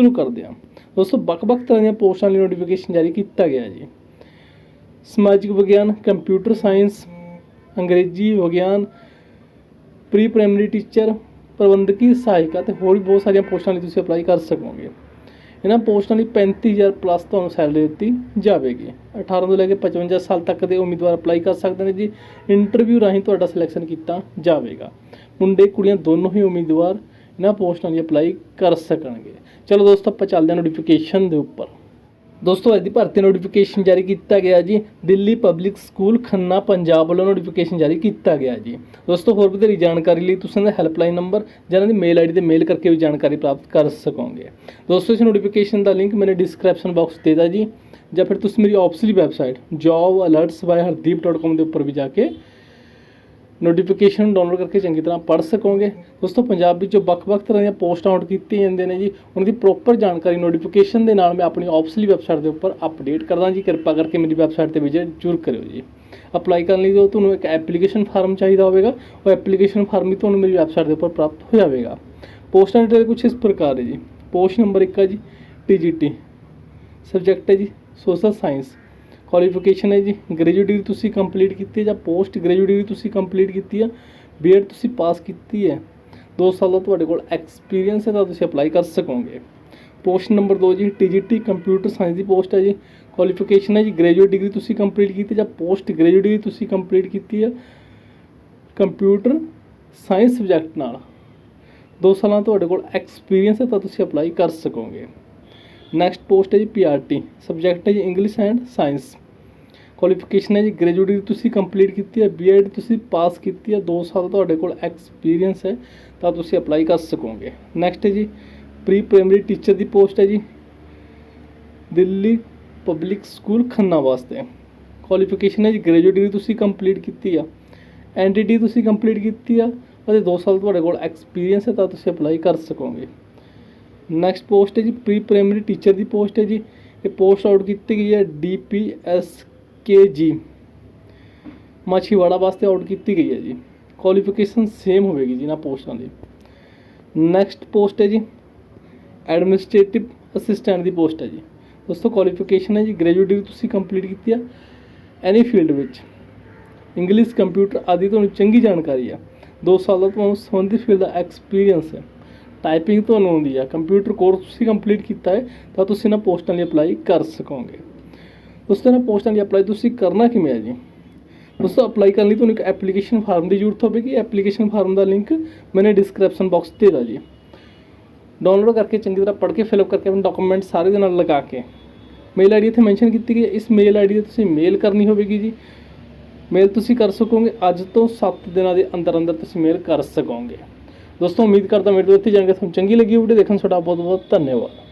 ਸ਼ੁਰੂ ਕਰਦੇ ਹਾਂ। ਦੋਸਤੋ, ਵੱਖ-ਵੱਖ ਤਰ੍ਹਾਂ ਦੀਆਂ ਪੋਸਟਾਂ ਲਈ ਨੋਟੀਫਿਕੇਸ਼ਨ ਜਾਰੀ ਕੀਤਾ ਗਿਆ ਜੀ। ਸਮਾਜਿਕ ਵਿਗਿਆਨ ਕੰਪਿਊਟਰ ਸਾਇੰਸ ਅੰਗਰੇਜ਼ੀ ਵਿਗਿਆਨ ਪ੍ਰੀ ਪ੍ਰਾਇਮਰੀ ਟੀਚਰ ਪ੍ਰਬੰਧਕੀ ਸਹਾਇਕਾ ਤੇ ਹੋਰ ਵੀ ਬਹੁਤ ਸਾਰੀਆਂ ਪੋਸਟਾਂ ਲਈ ਤੁਸੀਂ ਅਪਲਾਈ ਕਰ ਸਕੋਗੇ। ਇਹਨਾਂ ਪੋਸਟਾਂ ਲਈ 35000 ਪਲੱਸ ਤੁਹਾਨੂੰ ਸੈਲਰੀ ਦਿੱਤੀ ਜਾਵੇਗੀ। 18 ਤੋਂ ਲੈ ਕੇ 55 ਸਾਲ ਤੱਕ ਦੇ ਉਮੀਦਵਾਰ ਅਪਲਾਈ ਕਰ ਸਕਦੇ ਨੇ ਜੀ। ਇੰਟਰਵਿਊ ਰਾਹੀਂ ਤੁਹਾਡਾ ਸਿਲੈਕਸ਼ਨ ਕੀਤਾ ਜਾਵੇਗਾ। ਮੁੰਡੇ, ਕੁੜੀਆਂ ਦੋਨੋਂ ਹੀ ਉਮੀਦਵਾਰ ਇਹਨਾਂ ਪੋਸਟਾਂ ਲਈ ਅਪਲਾਈ ਕਰ ਸਕਣਗੇ। ਚਲੋ ਦੋਸਤੋ, ਆਪਾਂ ਚੱਲਦੇ ਹਾਂ ਨੋਟੀਫਿਕੇਸ਼ਨ ਦੇ ਉੱਪਰ। ਦੋਸਤੋ, ਅੱਜ ਦੀ ਭਰਤੀ ਨੋਟੀਫਿਕੇਸ਼ਨ ਜਾਰੀ ਕੀਤਾ ਗਿਆ ਜੀ। ਦਿੱਲੀ ਪਬਲਿਕ ਸਕੂਲ ਖੰਨਾ, ਪੰਜਾਬ ਵੱਲੋਂ ਨੋਟੀਫਿਕੇਸ਼ਨ ਜਾਰੀ ਕੀਤਾ ਗਿਆ ਜੀ। ਦੋਸਤੋ, ਹੋਰ ਵਧੇਰੀ ਜਾਣਕਾਰੀ ਲਈ ਤੁਸੀਂ ਇਹਨਾਂ ਦਾ ਹੈਲਪਲਾਈਨ ਨੰਬਰ ਜਾਂ ਇਹਨਾਂ ਦੀ ਮੇਲ ਆਈਡੀ ਤੇ ਮੇਲ ਕਰਕੇ ਵੀ ਜਾਣਕਾਰੀ ਪ੍ਰਾਪਤ ਕਰ ਸਕੋਗੇ। ਦੋਸਤੋ, ਇਸ ਨੋਟੀਫਿਕੇਸ਼ਨ ਦਾ ਲਿੰਕ ਮੈंने ਡਿਸਕ੍ਰਿਪਸ਼ਨ ਬਾਕਸ ਦੇ ਦਿੱਤਾ ਜੀ। ਜਾਂ ਫਿਰ ਤੁਸੀਂ ਮੇਰੀ ਆਫਿਸ਼ੀਅਲ ਵੈਬਸਾਈਟ jobalerts.hardeep.com ਦੇ ਉੱਪਰ ਵੀ ਜਾ ਕੇ ਨੋਟੀਫਿਕੇਸ਼ਨ ਡਾਊਨਲੋਡ ਕਰਕੇ ਚੰਗੀ ਤਰ੍ਹਾਂ ਪੜ੍ਹ ਸਕੋਗੇ। ਦੋਸਤੋ, ਪੰਜਾਬ ਵਿੱਚ ਜੋ ਵੱਖ-ਵੱਖ ਤਰ੍ਹਾਂ ਦੀਆਂ ਪੋਸਟ ਆਊਟ ਕੀਤੀਆਂ ਜਾਂਦੀਆਂ ਨੇ ਜੀ, ਉਹਨਾਂ ਦੀ ਪ੍ਰੋਪਰ ਜਾਣਕਾਰੀ ਨੋਟੀਫਿਕੇਸ਼ਨ ਦੇ ਨਾਲ ਮੈਂ ਆਪਣੀ ਆਫਿਸ਼ੀਅਲ ਵੈਬਸਾਈਟ ਦੇ ਉੱਪਰ ਅਪਡੇਟ ਕਰਦਾ ਜੀ। ਕਿਰਪਾ ਕਰਕੇ ਮੇਰੀ ਵੈਬਸਾਈਟ ਤੇ ਵਿਜ਼ਿਟ ਜ਼ਰੂਰ ਕਰਿਓ ਜੀ। ਅਪਲਾਈ ਕਰਨ ਲਈ ਜੋ ਤੁਹਾਨੂੰ ਇੱਕ ਐਪਲੀਕੇਸ਼ਨ ਫਾਰਮ ਚਾਹੀਦਾ ਹੋਵੇਗਾ, ਉਹ ਐਪਲੀਕੇਸ਼ਨ ਫਾਰਮ ਵੀ ਤੁਹਾਨੂੰ ਮੇਰੀ ਵੈਬਸਾਈਟ ਦੇ ਉੱਪਰ ਪ੍ਰਾਪਤ ਹੋ ਜਾਵੇਗਾ। ਪੋਸਟਾਂ ਡਿਟੇਲ ਕੁਝ ਇਸ ਪ੍ਰਕਾਰ ਹੈ ਜੀ। ਪੋਸਟ ਨੰਬਰ 1 ਹੈ ਜੀ ਟੀਜੀਟੀ ਸਬਜੈਕਟ ਹੈ ਜੀ ਸੋਸ਼ਲ ਸਾਇੰਸ ਕੁਆਲੀਫਿਕੇਸ਼ਨ ਹੈ ਜੀ। ਗ੍ਰੈਜੂਏਟ ਡਿਗਰੀ ਤੁਸੀਂ ਕੰਪਲੀਟ ਕੀਤੀ ਹੈ ਜਾਂ ਪੋਸਟ ਗ੍ਰੈਜੂਏਟ ਡਿਗਰੀ ਤੁਸੀਂ ਕੰਪਲੀਟ ਕੀਤੀ ਹੈ। ਬੀਐਡ ਤੁਸੀਂ ਪਾਸ ਕੀਤੀ ਹੈ। 2 ਸਾਲ ਦਾ ਤੁਹਾਡੇ ਕੋਲ ਐਕਸਪੀਰੀਅੰਸ ਹੈ ਤਾਂ ਤੁਸੀਂ ਅਪਲਾਈ ਕਰ ਸਕੋਗੇ। ਪੋਸਟ ਨੰਬਰ 2 ਜੀ ਟੀਜੀਟੀ ਕੰਪਿਊਟਰ ਸਾਇੰਸ ਦੀ ਪੋਸਟ ਹੈ ਜੀ। ਕੁਆਲੀਫਿਕੇਸ਼ਨ ਹੈ ਜੀ ਗ੍ਰੈਜੂਏਟ ਡਿਗਰੀ ਤੁਸੀਂ ਕੰਪਲੀਟ ਕੀਤੀ ਜਾਂ ਪੋਸਟ ਗ੍ਰੈਜੂਏਟ ਡਿਗਰੀ ਤੁਸੀਂ ਕੰਪਲੀਟ ਕੀਤੀ ਹੈ। ਕੰਪਿਊਟਰ ਸਾਇੰਸ ਸਬਜੈਕਟ ਨਾਲ। 2 ਸਾਲਾਂ ਤੁਹਾਡੇ ਕੋਲ ਐਕਸਪੀਰੀਅੰਸ ਹੈ ਤਾਂ ਤੁਸੀਂ ਅਪਲਾਈ ਕਰ ਸਕੋਗੇ। ਨੈਕਸਟ ਪੋਸਟ ਹੈ ਜੀ ਪੀਆਰਟੀ ਸਬਜੈਕਟ ਹੈ ਜੀ ਇੰਗਲਿਸ਼ ਐਂਡ ਸਾਇੰਸ ਕੁਆਲੀਫਿਕੇਸ਼ਨ ਹੈ ਜੀ ਗ੍ਰੈਜੂਏਟ ਡਿਗਰੀ ਤੁਸੀਂ ਕੰਪਲੀਟ ਕੀਤੀ ਹੈ ਬੀਐਡ ਤੁਸੀਂ ਪਾਸ ਕੀਤੀ ਹੈ 2 ਸਾਲ ਤੁਹਾਡੇ ਕੋਲ ਐਕਸਪੀਰੀਅੰਸ ਹੈ, ਤਾਂ ਤੁਸੀਂ ਅਪਲਾਈ ਕਰ ਸਕੋਗੇ। ਨੈਕਸਟ ਹੈ ਜੀ ਪ੍ਰੀ ਪ੍ਰਾਇਮਰੀ ਟੀਚਰ ਦੀ ਪੋਸਟ ਹੈ ਜੀ, ਦਿੱਲੀ ਪਬਲਿਕ ਸਕੂਲ ਖੰਨਾ ਵਾਸਤੇ। ਕੁਆਲੀਫਿਕੇਸ਼ਨ ਹੈ ਜੀ ਗ੍ਰੈਜੂਏਟ ਡਿਗਰੀ ਤੁਸੀਂ ਕੰਪਲੀਟ ਕੀਤੀ ਆ। ਐਨਡੀਟੀ ਤੁਸੀਂ ਕੰਪਲੀਟ ਕੀਤੀ ਆ, ਅਤੇ 2 ਸਾਲ ਤੁਹਾਡੇ ਕੋਲ ਐਕਸਪੀਰੀਅੰਸ ਹੈ, ਤਾਂ ਤੁਸੀਂ ਅਪਲਾਈ ਕਰ ਸਕੋਗੇ। ਨੈਕਸਟ ਪੋਸਟ ਹੈ ਜੀ ਪ੍ਰੀ ਪ੍ਰਾਇਮਰੀ ਟੀਚਰ ਦੀ ਪੋਸਟ ਹੈ ਜੀ, ਇਹ ਪੋਸਟ ਆਊਟ ਕੀਤੀ ਗਈ ਹੈ ਡੀਪੀਐਸਕੇਜੀ ਮਾਛੀਵਾੜਾ ਵਾਸਤੇ ਆਊਟ ਕੀਤੀ ਗਈ ਹੈ ਜੀ। ਕੁਆਲੀਫਿਕੇਸ਼ਨ ਸੇਮ ਹੋਵੇਗੀ ਜੀ ਇਹਨਾਂ ਪੋਸਟਾਂ ਦੀ। ਨੈਕਸਟ ਪੋਸਟ ਹੈ ਜੀ। ਐਡਮਿਨਿਸਟ੍ਰੇਟਿਵ ਅਸਿਸਟੈਂਟ ਦੀ ਪੋਸਟ ਹੈ ਜੀ। ਦੋਸਤੋ ਕੁਆਲੀਫਿਕੇਸ਼ਨ ਹੈ ਜੀ। ਗ੍ਰੈਜੂਏਟ ਡਿਗਰੀ ਤੁਸੀਂ ਕੰਪਲੀਟ ਕੀਤੀ ਆ। ਐਨੀ ਫੀਲਡ ਵਿੱਚ। ਇੰਗਲਿਸ਼ ਕੰਪਿਊਟਰ ਆਦਿ ਤੁਹਾਨੂੰ ਚੰਗੀ ਜਾਣਕਾਰੀ ਆ। 2 ਸਾਲ ਦਾ ਤੁਹਾਨੂੰ ਸੰਬੰਧਿਤ ਫੀਲਡ ਦਾ ਐਕਸਪੀਰੀਅੰਸ ਹੈ। ਟਾਈਪਿੰਗ ਤੁਹਾਨੂੰ ਆਉਂਦੀ ਆ। ਕੰਪਿਊਟਰ ਕੋਰਸ ਤੁਸੀਂ ਕੰਪਲੀਟ ਕੀਤਾ ਹੈ, ਤਾਂ ਤੁਸੀਂ ਇਹਨਾਂ ਪੋਸਟਾਂ ਲਈ ਅਪਲਾਈ ਕਰ ਸਕੋਗੇ। ਦੋਸਤੋ ਇਹਨਾਂ ਪੋਸਟਾਂ ਲਈ ਅਪਲਾਈ ਤੁਸੀਂ ਕਰਨਾ ਕਿਵੇਂ ਹੈ ਜੀ? ਦੋਸਤੋ ਅਪਲਾਈ ਕਰਨ ਲਈ ਤੁਹਾਨੂੰ ਇੱਕ ਐਪਲੀਕੇਸ਼ਨ ਫਾਰਮ ਦੀ ਜ਼ਰੂਰਤ ਹੋਵੇਗੀ। ਐਪਲੀਕੇਸ਼ਨ ਫਾਰਮ ਦਾ ਲਿੰਕ ਮੈਨੇ ਡਿਸਕ੍ਰਿਪਸ਼ਨ ਬਾਕਸ ਤੇ ਦਾ ਜੀ। ਡਾਊਨਲੋਡ ਕਰਕੇ ਚੰਗੀ ਤਰ੍ਹਾਂ ਪੜ੍ਹ ਕੇ ਫਿਲ ਅਪ ਕਰਕੇ ਆਪਣੇ ਡਾਕੂਮੈਂਟ ਸਾਰੇ ਦੇ ਨਾਲ ਲਗਾ ਕੇ। ਮੇਲ ਆਈਡੀ ਇੱਥੇ ਮੈਂਸ਼ਨ ਕੀਤੀ ਗਈ ਇਸ ਮੇਲ ਆਈਡੀ ਤੇ ਤੁਸੀਂ ਮੇਲ ਕਰਨੀ ਹੋਵੇਗੀ ਜੀ। ਮੇਲ ਤੁਸੀਂ ਕਰ ਸਕੋਗੇ। ਅੱਜ ਤੋਂ 7 ਦਿਨਾਂ ਦੇ ਅੰਦਰ ਅੰਦਰ ਤੁਸੀਂ ਮੇਲ ਕਰ ਸਕੋਗੇ। ਦੋਸਤੋ, ਉਮੀਦ ਕਰਦਾ ਮੇਰੇ ਤੋਂ ਇੱਥੇ ਜਾਣ ਤੁਹਾਨੂੰ ਚੰਗੀ ਲੱਗੀ ਵੀਡੀਓ ਦੇਖਣ ਤੁਹਾਡਾ ਬਹੁਤ ਬਹੁਤ ਧੰਨਵਾਦ।